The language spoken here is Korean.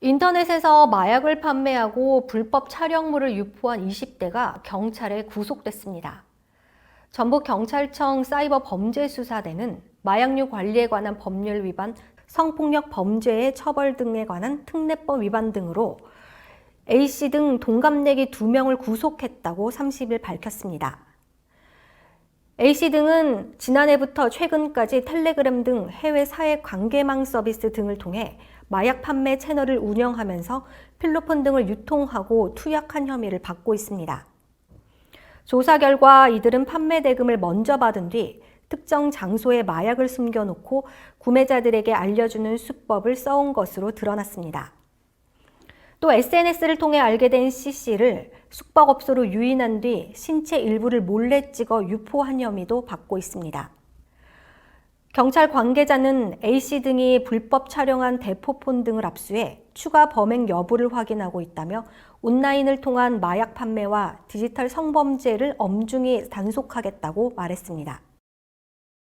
인터넷에서 마약을 판매하고 불법 촬영물을 유포한 20대가 경찰에 구속됐습니다. 전북경찰청 사이버 범죄수사대는 마약류 관리에 관한 법률 위반, 성폭력 범죄의 처벌 등에 관한 특례법 위반 등으로 A씨 등 동갑내기 2명을 구속했다고 30일 밝혔습니다. A씨 등은 지난해부터 최근까지 텔레그램 등 해외 사회 관계망 서비스 등을 통해 마약 판매 채널을 운영하면서 필로폰 등을 유통하고 투약한 혐의를 받고 있습니다. 조사 결과 이들은 판매 대금을 먼저 받은 뒤 특정 장소에 마약을 숨겨놓고 구매자들에게 알려주는 수법을 써온 것으로 드러났습니다. 또 SNS를 통해 알게 된 C씨를 숙박업소로 유인한 뒤 신체 일부를 몰래 찍어 유포한 혐의도 받고 있습니다. 경찰 관계자는 A씨 등이 불법 촬영한 대포폰 등을 압수해 추가 범행 여부를 확인하고 있다며 온라인을 통한 마약 판매와 디지털 성범죄를 엄중히 단속하겠다고 말했습니다.